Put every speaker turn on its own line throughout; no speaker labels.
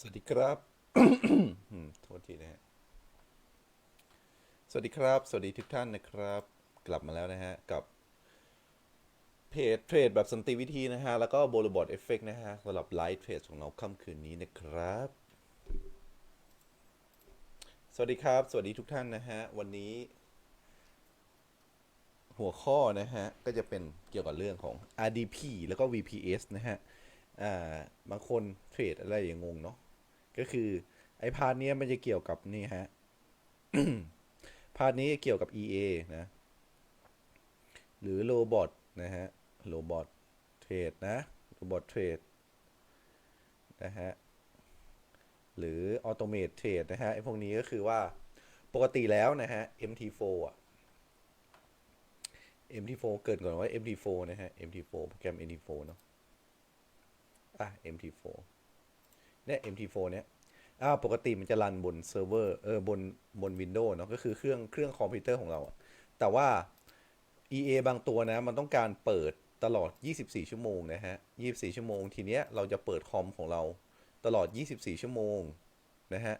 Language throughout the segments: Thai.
สวัสดีครับ โทษทีนะฮะ สวัสดีครับ สวัสดีทุกท่านนะครับ กลับมาแล้วนะฮะ กับ เพจเทรดแบบสันติวิธีนะฮะ แล้วก็โบลบอร์ดเอฟเฟกนะฮะสำหรับไลฟ์เทรดของเราค่ำคืนนี้นะครับ สวัสดีครับ สวัสดีทุกท่านนะฮะ วันนี้ หัวข้อนะฮะ ก็จะเป็นเกี่ยวกับเรื่องของ RDP แล้วก็ VPS นะฮะอ่าบางคนเทรดอะไรอย่างงงเนาะ ก็คือไอ้พาร์ทเนี้ยมันจะเกี่ยวกับนี่ฮะพาร์ทนี้เกี่ยวกับ EA นะ หรือโรบอทนะฮะโรบอทเทรดนะโรบอทเทรดนะฮะหรือออโตเม e เทรดนะฮะไอ้พวกนี้ก็คือว่าปกติแล้วนะฮะ MT4 อะ MT4 เกิดก่อนว่า MT4 นะฮะ MT4 โปรแกรม MT4 เนาะอะ MT4 เนี่ย MT4 เนี่ยอ่าปกติมันจะรันบนเซิร์ฟเวอร์เออบนบน Windows เนาะก็คือเครื่องเครื่องคอมพิวเตอร์ของเราอะแต่ว่า EA บางตัวนะ มันต้องการเปิดตลอด 24 ชั่วโมงนะฮะ 24 ชั่วโมง ทีเนี้ยเราจะเปิดคอมของเราตลอด 24 ชั่วโมงนะฮะ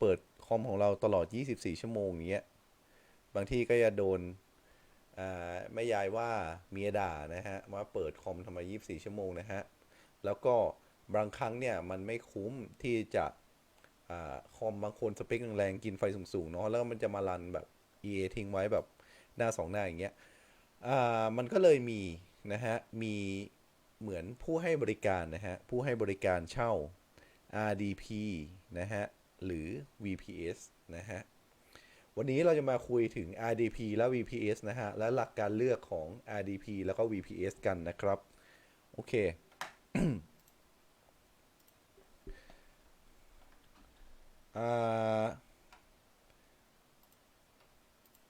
เปิดคอมของเราตลอด 24 ชั่วโมงอย่างเงี้ย บางที่ก็จะโดนแม่ยายว่าเมียด่านะฮะว่าเปิดคอมทำไม 24 ชั่วโมงนะฮะ แล้วก็ บางครั้งเนี่ยมันไม่คุ้มที่จะอคอมบางคนสเปคแรงๆกินไฟสูงๆเนาะแล้วมันจะมารันแบบ EA ทิ้งไว้แบบหน้าสองหน้าอย่างเงี้ยมันก็เลยมีนะฮะมีเหมือนผู้ให้บริการนะฮะผู้ให้บริการเช่า RDP นะฮะหรือ VPS นะฮะวันนี้เราจะมาคุยถึง RDP และ VPS นะฮะและหลักการเลือกของ RDP แล้วก็ VPS กันนะครับ โอเค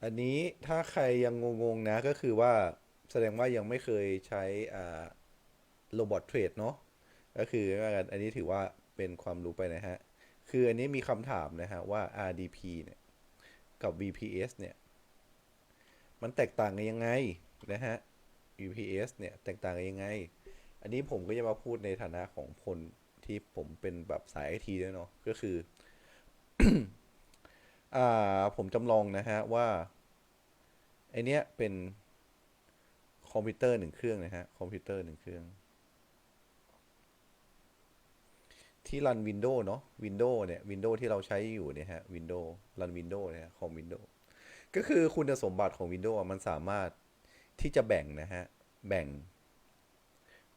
อันนี้ถ้าใครยังงงๆนะก็คือว่าแสดงว่ายังไม่เคยใช้อ่าโรบอทเทรดเนาะก็คือว่ากันอันนี้ถือว่าเป็นความรู้ไปนะฮะ คืออันนี้มีคำถามนะฮะว่า RDP เนี่ยกับ VPS เนี่ย มันแตกต่างกันยังไงนะฮะ VPS เนี่ยแตกต่างกันยังไง อันนี้ผมก็จะมาพูดในฐานะของคนที่ผมเป็นแบบสายไอทีด้วยเนาะก็คือ ผมจำลองนะฮะว่าไอเนี้ยเป็นคอมพิวเตอร์หนึ่งเครื่องนะฮะ คอมพิวเตอร์หนึ่งเครื่อง ที่รัน Windows เนาะ Windows เนี่ย Windows ที่เราใช้อยู่เนี่ยฮะ Windows รัน Windows เนี่ยคอม Windows ก็คือคุณสมบัติของ Windows มันสามารถที่จะแบ่งนะฮะ แบ่ง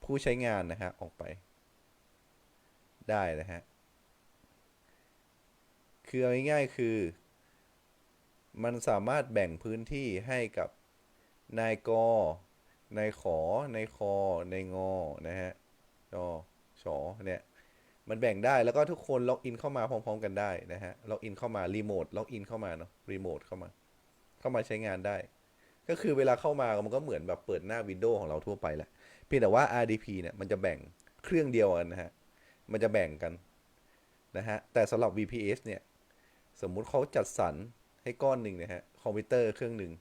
ผู้ใช้งานนะฮะ ออกไป ได้นะฮะ คือเอาง่ายๆคือ มันสามารถแบ่งพื้นที่ให้กับนายกนายขอนายคอนายงอนะฮะจอชอเนี่ยมันแบ่งได้แล้วก็ทุกคนล็อกอินเข้ามาพร้อมๆกันได้นะฮะล็อกอินเข้ามารีโมทล็อกอินเข้ามาเนาะรีโมทเข้ามา เข้ามาใช้งานได้ ก็คือเวลาเข้ามามันก็เหมือนแบบเปิดหน้าวินโดว์ของเราทั่วไปแหละเพียงแต่ว่า RDP เนี่ยมันจะแบ่งเครื่องเดียวกันนะฮะมันจะแบ่งกันนะฮะแต่สำหรับ VPS เนี่ย สมมุติเขาจัดสรรให้ก้อนหนึ่งนะฮะคอมพิวเตอร์เครื่องหนึ่ง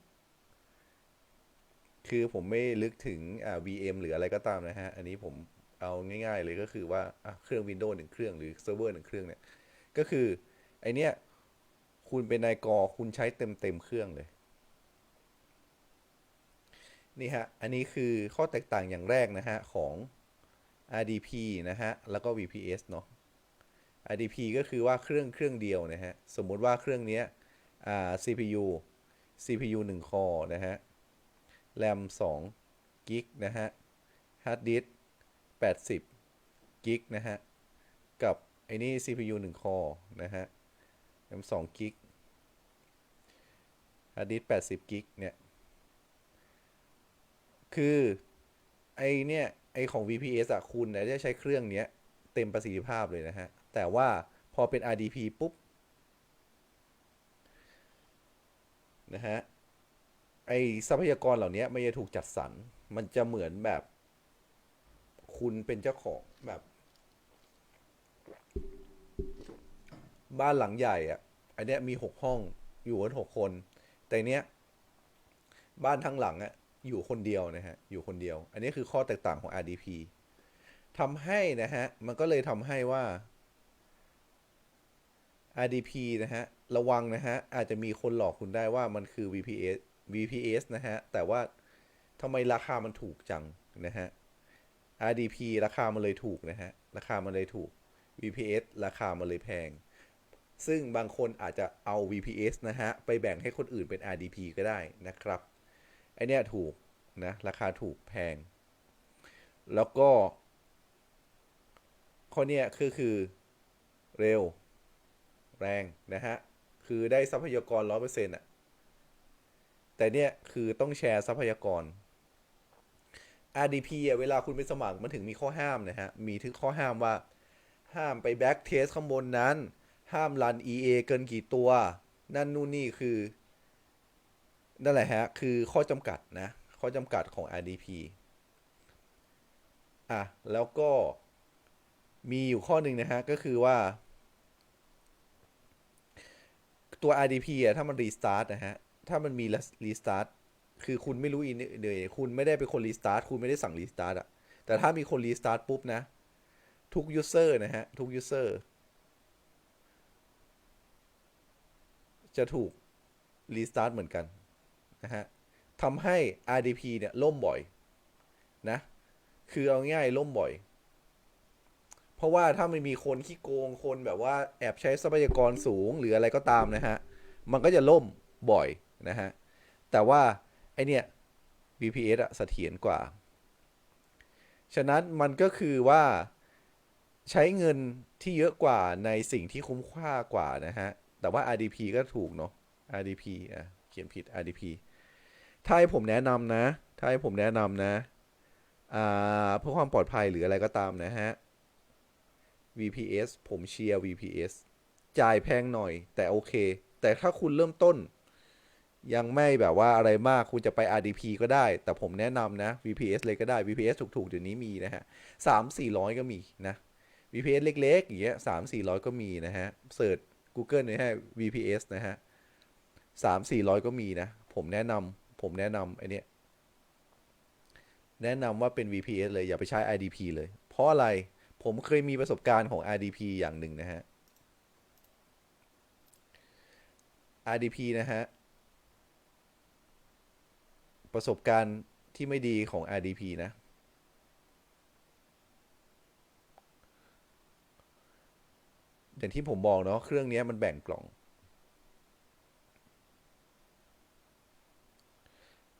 คือผมไม่ลึกถึงอ่า VM หรืออะไรก็ตามนะฮะ อันนี้ผมเอาง่าย ๆ เลยก็คือว่าเครื่อง Windows หนึ่งเครื่องหรือเซิร์ฟเวอร์หนึ่งเครื่องเนี่ย ก็คือ ไอเนี้ยคุณเป็นนายกอคุณใช้เต็มเต็มเครื่องเลย นี่ฮะ อันนี้คือข้อแตกต่างอย่างแรกนะฮะ ของ RDP นะฮะ แล้วก็ VPS เนาะ RDP ก็คือว่าเครื่องเครื่องเดียวนะฮะ สมมุติว่าเครื่องนี้อ่า CPU CPU 1 คอนะฮะ RAM 2กิกนะฮะ Hard Disk 80กิกนะฮะ กับไอ้นี่ CPU 1 คอนะฮะ RAM 2กิก Hard Disk 80กิกเนี่ย คือไอเนี่ย ไอของ VPS อะคุณเนี่ยจะใช้เครื่องเนี้ย เต็มประสิทธิภาพเลยนะฮะ แต่ว่าพอเป็น RDP ปุ๊บนะฮะไอทรัพยากรเหล่านี้ไม่จะถูกจัดสรร มันจะเหมือนแบบ คุณเป็นเจ้าของแบบ บ้านหลังใหญ่อะอันเนี้ยมีหกห้องอยู่กันหกคน แต่เนี้ยบ้านทั้งหลังอะอยู่คนเดียวนะฮะ อยู่คนเดียว อันนี้คือข้อแตกต่างของ RDP ทำให้นะฮะ มันก็เลยทำให้ว่า RDP นะฮะ ระวังนะฮะ อาจจะมีคนหลอกคุณได้ว่ามันคือ VPS VPS นะฮะ แต่ว่าทำไมราคามันถูกจังนะฮะ RDP ราคามันเลยถูกนะฮะ ราคามันเลยถูก VPS ราคามันเลยแพง ซึ่งบางคนอาจจะเอา VPS นะฮะ ไปแบ่งให้คนอื่นเป็น RDP ก็ได้นะครับ ไอเนี้ยถูกนะ ราคาถูกแพง แล้วก็ข้อเนี้ยคือคือเร็ว แรงนะฮะ คือได้ทรัพยากรร้อยเปอร์เซ็นต์อะ แต่เนี่ยคือต้องแชร์ทรัพยากร RDP เวลาคุณไปสมัครมันถึงมีข้อห้ามนะฮะ มีถึงข้อห้ามว่า ห้ามไปแบ็กเทสข้างบนนั้น ห้ามรัน EA เกินกี่ตัว นั่นนู่นนี่คือ นั่นแหละฮะ คือข้อจำกัดนะ ข้อจำกัดของ RDP อะ แล้วก็มีอยู่ข้อหนึ่งนะฮะ ก็คือว่า ตัว RDP อะถ้ามันรีสตาร์ทนะฮะ ถ้ามันมีรีสตาร์ทคือคุณไม่รู้อินเดยคุณไม่ได้เป็นคนรีสตาร์ทคุณไม่ได้สั่งรีสตาร์ทอะแต่ถ้ามีคนรีสตาร์ทปุ๊บนะ ทุกยูเซอร์นะฮะ ทุกยูเซอร์จะถูกรีสตาร์ทเหมือนกัน นะฮะทำให้ RDP เนี่ย ล่มบ่อย นะ คือเอาง่ายล่มบ่อย เพราะว่าถ้ามันมีคนขี้โกงคนแบบว่าแอบใช้ทรัพยากรสูงหรืออะไรก็ตามนะฮะ มันก็จะล่มบ่อยนะฮะ แต่ว่าไอเนี่ย VPS อะเสถียรกว่า ฉะนั้นมันก็คือว่าใช้เงินที่เยอะกว่าในสิ่งที่คุ้มค่ากว่านะฮะ แต่ว่า RDP ก็ถูกเนาะ RDP อะเขียนผิด RDP ถ้าให้ผมแนะนำนะ ถ้าให้ผมแนะนำนะ อ่า เพื่อความปลอดภัยหรืออะไรก็ตามนะฮะ VPS ผมเชียร์ VPS จ่ายแพงหน่อย แต่โอเค แต่ถ้าคุณเริ่มต้น ยังไม่แบบว่าอะไรมากคุณจะไป RDP ก็ได้ แต่ผมแนะนำนะ VPS เลยก็ได้ VPS ถูกๆ เดี๋ยวนี้มีนะฮะสามสี่ร้อยก็มีนะ VPS เล็กๆ อย่างเงี้ยสามสี่ร้อยก็มีนะฮะเสิร์ช Google นะฮะ VPS นะฮะสามสี่ร้อยก็มีนะ ผมแนะนำผมแนะนำไอเนี้ยแนะนำว่าเป็น VPS เลยอย่าไปใช้ RDP เลย เพราะอะไร ผมเคยมีประสบการณ์ของ RDP อย่างหนึ่งนะฮะ RDP นะฮะ ประสบการณ์ที่ไม่ดีของ RDP นะ อย่างที่ผมบอกเนาะเครื่องนี้มันแบ่งกล่อง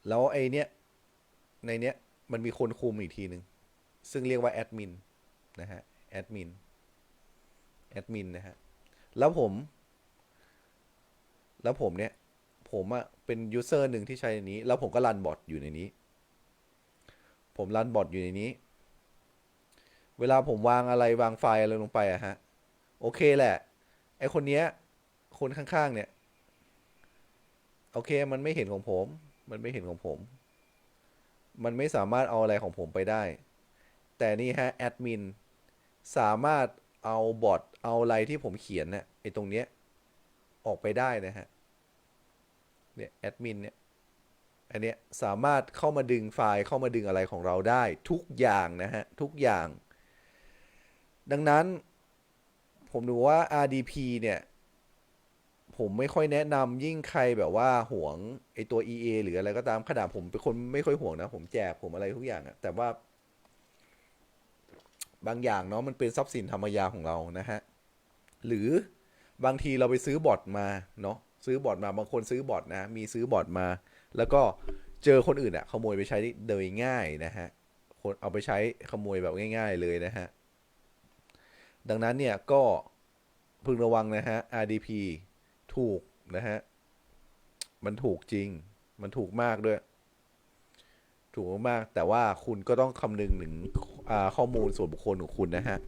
แล้วไอเนี้ยในเนี้ยมันมีคนคุมอีกทีหนึ่งซึ่งเรียกว่าแอดมิน นะฮะแอดมินแอดมินนะฮะแล้วผม แล้วผมเนี่ย ผมอะเป็นยูเซอร์หนึ่งที่ใช้ในนี้ แล้วผมก็รันบอทอยู่ในนี้ ผมรันบอทอยู่ในนี้ เวลาผมวางอะไรวางไฟล์อะไรลงไปอะฮะ โอเคแหละ ไอคนเนี้ย คนข้างๆเนี่ย โอเคมันไม่เห็นของผม มันไม่เห็นของผม มันไม่สามารถเอาอะไรของผมไปได้ แต่นี่ฮะแอดมิน สามารถเอาบอทเอาอะไรที่ผมเขียนเนี่ยไอ้ตรงเนี้ยออกไปได้นะฮะ เนี่ยแอดมินเนี่ย อันเนี้ยสามารถเข้ามาดึงไฟล์เข้ามาดึงอะไรของเราได้ทุกอย่างนะฮะ ทุกอย่าง ดังนั้น ผมดูว่า RDP เนี่ย ผมไม่ค่อยแนะนำยิ่งใครแบบว่าห่วงไอตัว EA หรืออะไรก็ตามขนาดผมเป็นคนไม่ค่อยห่วงนะ ผมแจกผมอะไรทุกอย่างอะแต่ว่า บางอย่างเนาะมันเป็นทรัพย์สินธรรมยาของเรานะฮะ หรือบางทีเราไปซื้อบอทมาเนาะซื้อบอทมาบางคนซื้อบอทนะ มีซื้อบอทมา แล้วก็เจอคนอื่นอะขโมยไปใช้โดยง่ายนะฮะคนเอาไปใช้ขโมยแบบง่าย ๆเลยนะฮะ ดังนั้นเนี่ยก็พึงระวังนะฮะ RDP ถูกนะฮะ มันถูกจริง มันถูกมากด้วย ถูกมาก แต่ว่าคุณก็ต้องคำนึงถึง ข้อมูลส่วนบุคคลของคุณนะฮะ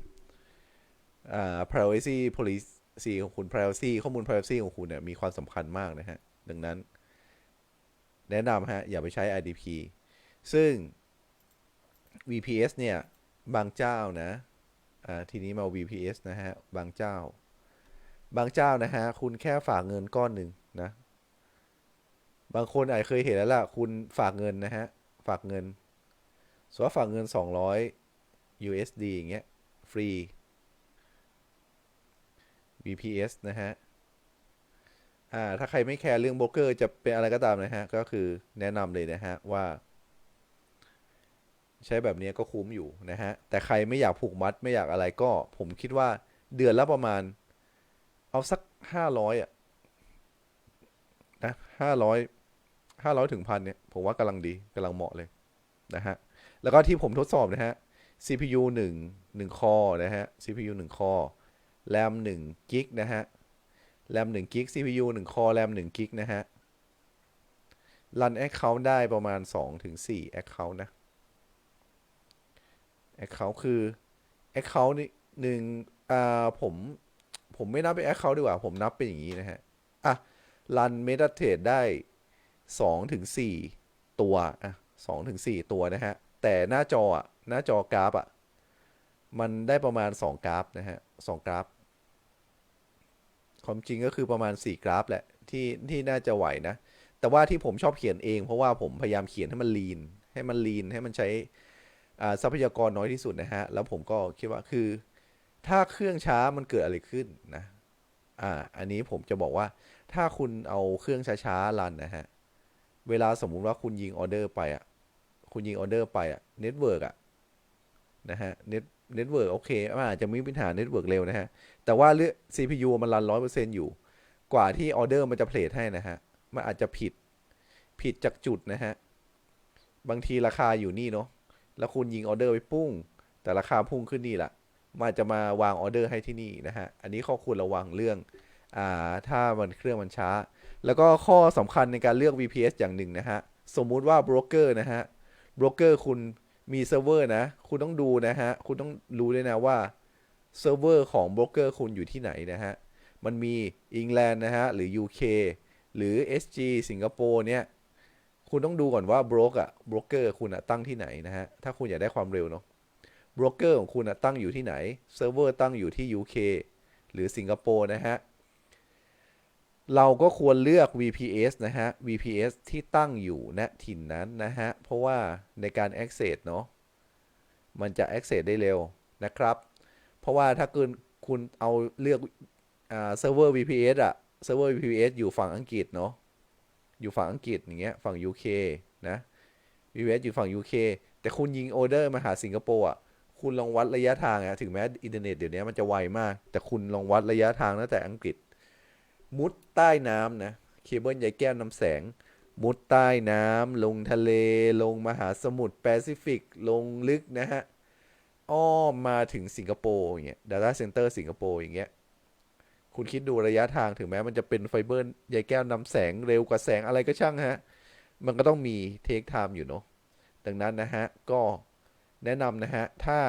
อ่า privacy policy ของคุณ privacy ข้อมูล privacy ของคุณเนี่ยมีความสำคัญมากนะฮะ ดังนั้น แนะนำฮะ อย่าไปใช้ IDP ซึ่ง VPS เนี่ย บางเจ้านะอ่าทีนี้มา VPS นะฮะ บางเจ้า บางเจ้านะฮะ คุณแค่ฝากเงินก้อนหนึ่งนะ บางคนอาจเคยเห็นแล้วล่ะ คุณฝากเงินนะฮะ ฝากเงินสมมติว่าฝากเงิน 200 USD อย่างเงี้ย ฟรี VPS นะฮะ อ่า ถ้าใครไม่แคร์เรื่องโบรกเกอร์จะเป็นอะไรก็ตามนะฮะ ก็คือแนะนำเลยนะฮะ ว่า ใช้แบบนี้ก็คุ้มอยู่นะฮะ แต่ใครไม่อยากผูกมัดไม่อยากอะไรก็ ผมคิดว่าเดือนละประมาณ เอาสักห้าร้อยอะนะห้าร้อยห้าร้อยถึงพันเนี่ย ผมว่ากำลังดีกำลังเหมาะเลยนะฮะ แล้วก็ที่ผมทดสอบนะฮะ CPU 1 1คอนะฮะ CPU 1คอ RAM 1กิกนะฮะ RAM 1กิก CPU 1คอ RAM 1กิกนะฮะ รัน Account ได้ประมาณ2ถึง4 Account นะ Account คือ Account นี่หนึ่งอ่าผม ผมไม่นับเป็น Account ดีกว่า ผมนับเป็นอย่างนี้นะฮะ อะ รัน MetaTrade ได้2ถึง4ตัว อะ2ถึง4ตัวนะฮะ แต่หน้าจออะ หน้าจอกราฟอะ มันได้ประมาณ 2 กราฟนะฮะ2กราฟ ความจริงก็คือประมาณ 4 กราฟแหละที่ที่น่าจะไหวนะ แต่ว่าที่ผมชอบเขียนเอง เพราะว่าผมพยายามเขียนให้มันลีน ให้มันลีนให้มันใช้ทรัพยากรน้อยที่สุดนะฮะ แล้วผมก็คิดว่าคือ ถ้าเครื่องช้ามันเกิดอะไรขึ้นนะ อ่า อันนี้ผมจะบอกว่า ถ้าคุณเอาเครื่องช้าๆรันนะฮะ เวลาสมมุติว่าคุณยิงออเดอร์ไปอะ คุณยิงออเดอร์ไปอะ เน็ตเวิร์กอะ นะฮะเน็ตเน็ตเวิร์กโอเคอาจจะมีปัญหาเน็ตเวิร์กเร็วนะฮะ แต่ว่าเรื่อง CPU มันรันร้อยเปอร์เซ็นต์อยู่ กว่าที่ออเดอร์มันจะเพลทให้นะฮะ มันอาจจะผิดผิดจากจุดนะฮะ บางทีราคาอยู่นี่เนาะแล้วคุณยิงออเดอร์ไปปุ้ง แต่ราคาพุ่งขึ้นนี่แหละมันอาจจะมาวางออเดอร์ให้ที่นี่นะฮะ อันนี้ข้อควรระวังเรื่องอ่าถ้ามันเครื่องมันช้า แล้วก็ข้อสำคัญในการเลือก VPS อย่างหนึ่งนะฮะ สมมุติว่าโบรกเกอร์นะฮะ โบรกเกอร์คุณ มีเซิร์ฟเวอร์นะ คุณต้องดูนะฮะ คุณต้องรู้ด้วยนะว่าเซิร์ฟเวอร์ของโบรกเกอร์คุณอยู่ที่ไหนนะฮะ มันมีอังกฤษนะฮะ หรือ UK หรือ SG สิงคโปร์เนี่ย คุณต้องดูก่อนว่าโบรกอะโบรกเกอร์คุณอะตั้งที่ไหนนะฮะ ถ้าคุณอยากได้ความเร็วเนาะโบรกเกอร์ของคุณอะตั้งอยู่ที่ไหน เซิร์ฟเวอร์ตั้งอยู่ที่ UK หรือสิงคโปร์นะฮะ เราก็ควรเลือก VPS นะฮะ VPS ที่ตั้งอยู่ณถิ่นนั้นนะฮะ เพราะว่าในการ access เนาะ มันจะ access ได้เร็วนะครับ เพราะว่าถ้าเกินคุณเอาเลือกอ่าเซิร์ฟเวอร์ VPS อะเซิร์ฟเวอร์ VPS อยู่ฝั่งอังกฤษเนาะ อยู่ฝั่งอังกฤษอย่างเงี้ย ฝั่ง UK นะ VPS อยู่ฝั่ง UK แต่คุณยิงออเดอร์มาหาสิงคโปร์อะคุณลองวัดระยะทางอะถึงแม้อินเทอร์เน็ตเดี๋ยวนี้มันจะไวมาก แต่คุณลองวัดระยะทางตั้งแต่อังกฤษ มุดใต้น้ำนะเคเบิลใยแก้วน้ำแสง มุดใต้น้ำลงทะเลลงมหาสมุทรแปซิฟิกลงลึกนะฮะอ้อมมาถึงสิงคโปร์อย่างเงี้ย Data Center สิงคโปร์อย่างเงี้ย คุณคิดดูระยะทางถึงแม้มันจะเป็นไฟเบอร์ใยแก้วนำแสงเร็วกว่าแสงอะไรก็ช่างฮะ มันก็ต้องมีเทคไทม์อยู่เนาะ ดังนั้นนะฮะ ก็แนะนำนะฮะ ถ้า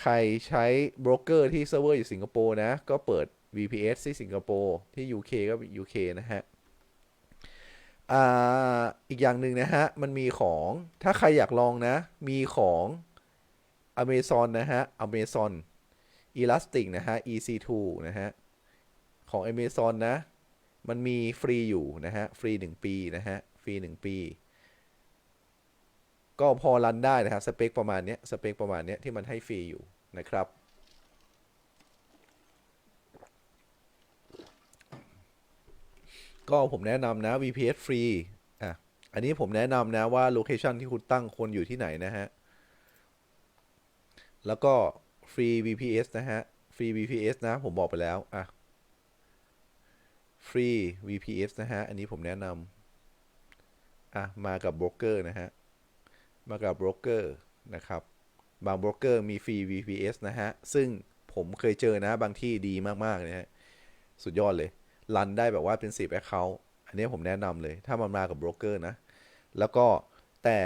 ใครใช้โบรกเกอร์ที่เซิร์ฟเวอร์อยู่สิงคโปร์นะ ก็เปิด VPS ที่สิงคโปร์ที่ UK ก็ UK นะฮะอ่าอีกอย่างหนึ่งนะฮะ มันมีของถ้าใครอยากลองนะ มีของ Amazon นะฮะ Amazon Elastic นะฮะ EC2 นะฮะ ของ Amazon นะ มันมีฟรีอยู่นะฮะ ฟรี 1 ปีนะฮะ ฟรี 1 ปี ก็พอรันได้นะครับ สเปคประมาณเนี้ย สเปคประมาณเนี้ยที่มันให้ฟรีอยู่นะครับ ก็ผมแนะนำนะ VPS ฟรีอะอันนี้ผมแนะนำนะว่าโลเคชันที่คุณตั้งควรอยู่ที่ไหนนะฮะ แล้วก็ฟรี VPS นะฮะ ฟรี VPS นะ ผมบอกไปแล้วอะฟรี VPS นะฮะ อันนี้ผมแนะนำอะ มากับโบรกเกอร์นะฮะ มากับโบรกเกอร์นะครับ บางโบรกเกอร์มีฟรี VPS นะฮะ ซึ่งผมเคยเจอนะ บางที่ดีมาก ๆ นะฮะ สุดยอดเลย รันได้แบบว่าเป็น 10 Account อันนี้ผมแนะนำเลย ถ้ามันมากับโบรกเกอร์นะ แล้วก็แต่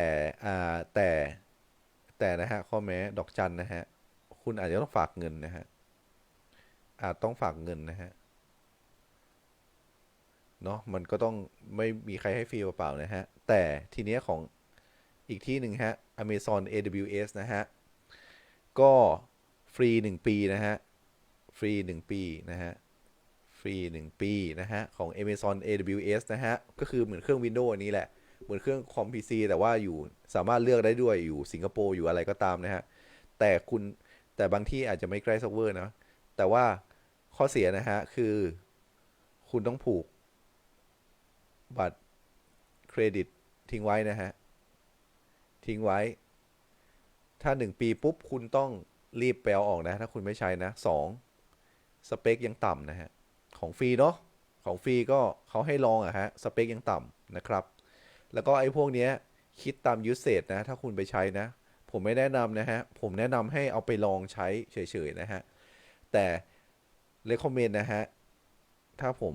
อ่าแต่แต่นะฮะ ข้อแม้ดอกจันนะฮะ คุณอาจจะต้องฝากเงินนะฮะ อาจต้องฝากเงินนะฮะเนาะมันก็ต้องไม่มีใครให้ฟรีเปล่าๆนะฮะ แต่ทีเนี้ยของอีกที่หนึ่งฮะ Amazon AWS นะฮะ ก็ฟรี 1 ปีนะฮะ ฟรี 1 ปีนะฮะ ฟรี 1 ปีนะฮะ ของ Amazon AWS นะฮะ ก็คือเหมือนเครื่อง Windows อันนี้แหละ เหมือนเครื่องคอม PC แต่ว่าอยู่สามารถเลือกได้ด้วยอยู่สิงคโปร์อยู่อะไรก็ตามนะฮะ แต่คุณแต่บางที่อาจจะไม่ใกล้เซิร์ฟเวอร์นะ แต่ว่าข้อเสียนะฮะ คือคุณต้องผูก บัตรเครดิตทิ้งไว้นะฮะ ทิ้งไว้ ถ้าหนึ่งปีปุ๊บคุณต้องรีบไปเอาออกนะ ถ้าคุณไม่ใช้นะสองสเปคยังต่ำนะฮะ ของฟรีเนาะของฟรีก็เขาให้ลองอะฮะสเปคยังต่ำนะครับ แล้วก็ไอ้พวกเนี้ยคิดตามยูสเซจนะ ถ้าคุณไปใช้นะ ผมไม่แนะนำนะฮะ ผมแนะนำให้เอาไปลองใช้เฉยๆนะฮะ แต่ recommend นะฮะ ถ้าผม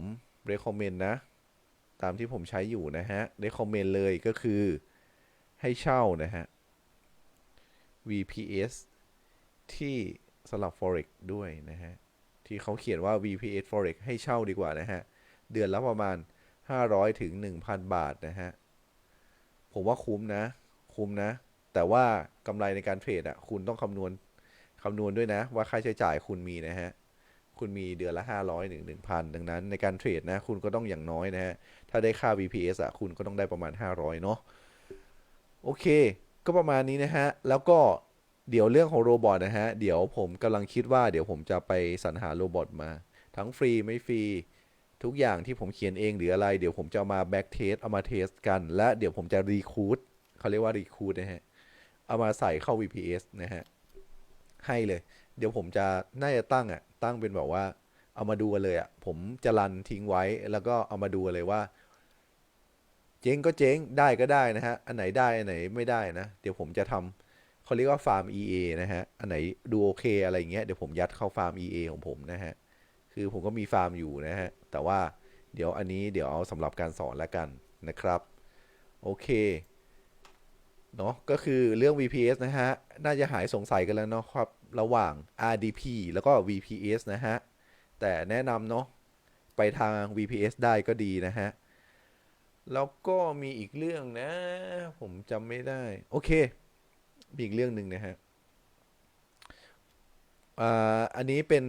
recommend นะ ตามที่ผมใช้อยู่นะฮะ recommend เลยก็คือให้เช่านะฮะ VPS ที่สลับ forex ด้วยนะฮะ ที่เขาเขียนว่า VPS forex ให้เช่าดีกว่านะฮะ เดือนละประมาณ 500ถึง1,000 บาทนะฮะ ผมว่าคุ้มนะ คุ้มนะ แต่ว่ากำไรในการเทรดอะ คุณต้องคำนวณคำนวณด้วยนะ ว่าค่าใช้จ่ายคุณมีนะฮะ คุณมีเดือนละ 500ถึง1,000 ดังนั้นในการเทรดนะ คุณก็ต้องอย่างน้อยนะฮะ ถ้าได้ค่า VPS อะ คุณก็ต้องได้ประมาณ 500 เนาะ โอเค ก็ประมาณนี้นะฮะ แล้วก็ เดี๋ยวเรื่องของโรบอทนะฮะ เดี๋ยวผมกำลังคิดว่าเดี๋ยวผมจะไปสรรหาโรบอทมา ทั้งฟรีไม่ฟรี ทุกอย่างที่ผมเขียนเองหรืออะไร เดี๋ยวผมจะามาแบ็กเทสเอามาเทสกัน และเดี๋ยวผมจะรีคูดเขาเรียกว่ารีคูดนะฮะ เอามาใส่เข้า VPS นะฮะ ให้เลย เดี๋ยวผมจะน่าจะตั้งอะ ตั้งเป็นแบบว่า เอามาดูเลยอะ ผมจะรันทิ้งไว้ แล้วก็เอามาดูเลยว่าเจ๊งก็เจ๊งได้ก็ได้นะฮะ อันไหนได้ อันไหนไม่ได้นะ เดี๋ยวผมจะทำ เขาเรียกว่าฟาร์ม EA นะฮะ อันไหนดูโอเคอะไรอย่างเงี้ย เดี๋ยวผมยัดเข้าฟาร์ม EA ของผมนะฮะ คือผมก็มีฟาร์มอยู่นะฮะ แต่ว่าเดี๋ยวอันนี้เดี๋ยวเอาสำหรับการสอนแล้วกันนะครับ โอเค เนาะก็คือเรื่อง VPS นะฮะ น่าจะหายสงสัยกันแล้วเนาะครับ ระหว่าง RDP แล้วก็ VPS นะฮะ แต่แนะนำเนาะ ไปทาง VPS ได้ก็ดีนะฮะ แล้วก็มีอีกเรื่องนะ ผมจำไม่ได้ โอเค มีอีกเรื่องหนึ่งนะฮะอันนี้เป็น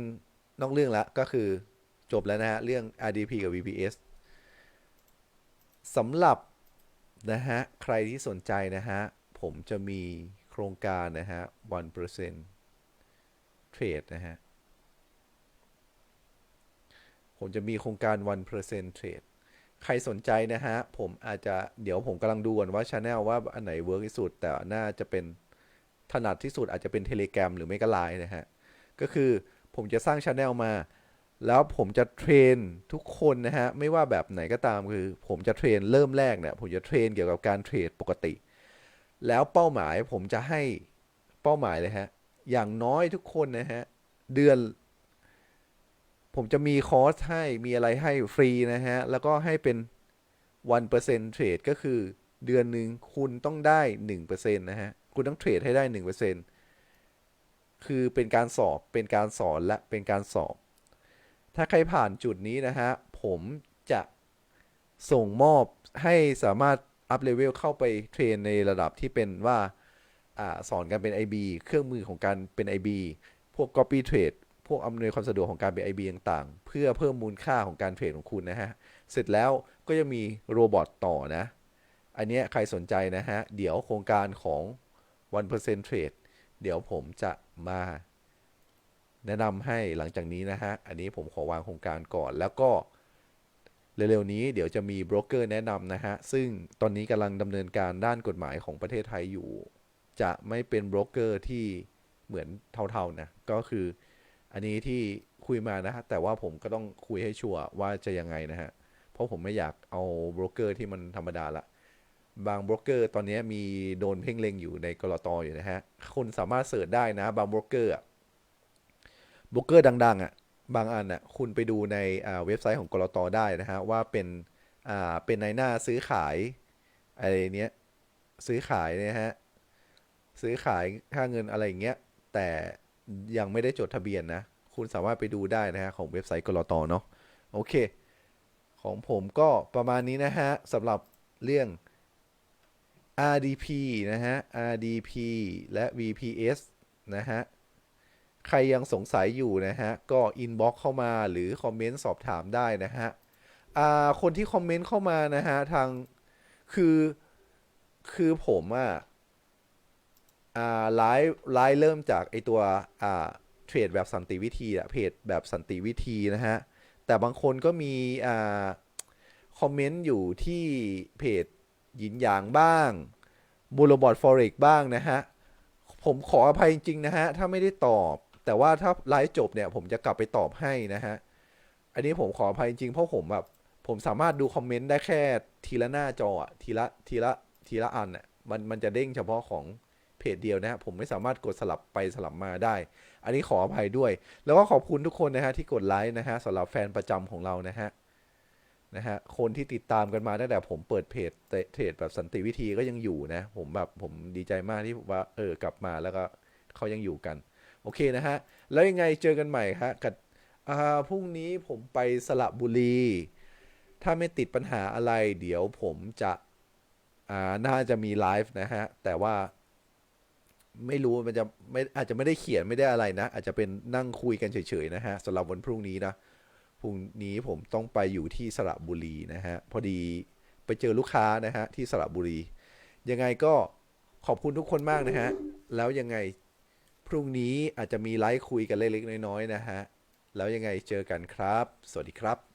นอกเรื่องละก็คือจบแล้วนะฮะเรื่อง RDP กับ VPS สำหรับนะฮะใครที่สนใจนะฮะผมจะมีโครงการนะฮะ 1% trade นะฮะผมจะมีโครงการ 1% trade ใครสนใจนะฮะ ผมอาจจะเดี๋ยวผมกำลังดูก่อนว่าช anel ว่าอันไหนเวิร์กที่สุด แต่น่าจะเป็น ถนัดที่สุดอาจจะเป็น Telegram หรือไม่ก็ไลน์นะฮะ ก็คือผมจะสร้างช anel มา แล้วผมจะเทรนทุกคนนะฮะ ไม่ว่าแบบไหนก็ตามคือ ผมจะเทรนเริ่มแรกเนี่ยผมจะเทรนเกี่ยวกับการเทรดปกติ แล้วเป้าหมายผมจะให้เป้าหมายเลยฮะ อย่างน้อยทุกคนนะฮะ เดือน ผมจะมีคอร์สให้มีอะไรให้ฟรีนะฮะ แล้วก็ให้เป็น1%เทรดก็คือเดือนหนึ่งคุณต้องได้ 1%นะฮะ คุณต้องเทรดให้ได้1%คือเป็นการสอบเป็นการสอนและเป็นการสอบ ถ้าใครผ่านจุดนี้นะฮะ ผมจะส่งมอบให้สามารถอัพเลเวลเข้าไปเทรนในระดับที่เป็นว่าอสอนกันเป็น IB เครื่องมือของการเป็น IB พวก Copy Trade พวกอำนวยความสะดวกของการเป็น IB ต่างๆ เพื่อเพิ่มมูลค่าของการเทรดของคุณนะฮะ เสร็จแล้วก็ยังมีโรบอทต่อนะ อันนี้ใครสนใจนะฮะ เดี๋ยวโครงการของ 1% Trade เดี๋ยวผมจะมาแนะนำให้หลังจากนี้นะฮะ อันนี้ผมขอวางโครงการก่อน แล้วก็เร็วๆนี้เดี๋ยวจะมีโบรกเกอร์แนะนำนะฮะ ซึ่งตอนนี้กำลังดำเนินการด้านกฎหมายของประเทศไทยอยู่ จะไม่เป็นโบรกเกอร์ที่เหมือนเท่าๆนะ ก็คืออันนี้ที่คุยมานะฮะ แต่ว่าผมก็ต้องคุยให้ชัวร์ว่าจะยังไงนะฮะ เพราะผมไม่อยากเอาโบรกเกอร์ที่มันธรรมดาละ บางบรกเกอร์ตอนนี้มีโดนเพ่งเล็งอยู่ในกรอตอยู่นะฮะคุณสามารถเสิร์ชได้นะบางบรกเกอร์บรกเกอร์ดังๆอะบางอันอะคุณไปดูในเว็บไซต์ของกรอตได้นะฮะว่าเป็นอ่าเป็นในหน้าซื้อขายอะไรเนี้ยซื้อขายนี่ยฮะซื้อขายค่าเงินอะไรอย่างเงี้ยแต่ยังไม่ได้จดทะเบียนนะ คุณสามารถไปดูได้นะฮะของเว็บไซต์กรอตเนาะโอเค ของผมก็ประมาณนี้นะฮะสำหรับเรื่อง RDP นะฮะ RDP และ VPS นะฮะ ใครยังสงสัยอยู่นะฮะ ก็ inbox เข้ามาหรือคอมเมนต์สอบถามได้นะฮะอ่าคนที่คอมเมนต์เข้ามานะฮะ ทาง คือ คือผมอะอ่าไลฟ์ไลฟ์เริ่มจากไอตัวอ่าเทรดแบบสันติวิธีอะเพจแบบสันติวิธีนะฮะ แต่บางคนก็มีอ่าคอมเมนต์อยู่ที่เพจ หยินหยางบ้างบูโรบอร์ฟอเร็กบ้างนะฮะ ผมขออภัยจริง ๆ นะฮะ ถ้าไม่ได้ตอบ แต่ว่าถ้าไลฟ์จบเนี่ย ผมจะกลับไปตอบให้นะฮะ อันนี้ผมขออภัยจริงๆเพราะผมแบบ ผมสามารถดูคอมเมนต์ได้แค่ทีละหน้าจออะทีละทีละทีละอันอะมันมันจะเด้งเฉพาะของเพจเดียวนะฮะ ผมไม่สามารถกดสลับไปสลับมาได้ อันนี้ขออภัยด้วย แล้วก็ขอบคุณทุกคนนะฮะที่กดไลค์นะฮะสำหรับแฟนประจำของเรานะฮะ นะฮะคนที่ติดตามกันมาตั้งแต่ผมเปิดเพจเทรดแบบสันติวิธีก็ยังอยู่นะ ผมแบบผมดีใจมากที่ว่าเออกลับมาแล้วก็เขายังอยู่กัน โอเคนะฮะ แล้วยังไงเจอกันใหม่ฮะกับอ่าพรุ่งนี้ผมไปสระบุรี ถ้าไม่ติดปัญหาอะไร เดี๋ยวผมจะอ่าน่าจะมีไลฟ์นะฮะ แต่ว่าไม่รู้มันจะไม่อาจจะไม่ได้เขียนไม่ได้อะไรนะ อาจจะเป็นนั่งคุยกันเฉยๆนะฮะสำหรับวันพรุ่งนี้นะ พรุ่งนี้ผมต้องไปอยู่ที่สระบุรีนะฮะ พอดีไปเจอลูกค้านะฮะที่สระบุรี ยังไงก็ขอบคุณทุกคนมากนะฮะ แล้วยังไงพรุ่งนี้อาจจะมีไลฟ์คุยกันเล็กๆน้อยๆนะฮะ แล้วยังไงเจอกันครับ สวัสดีครับ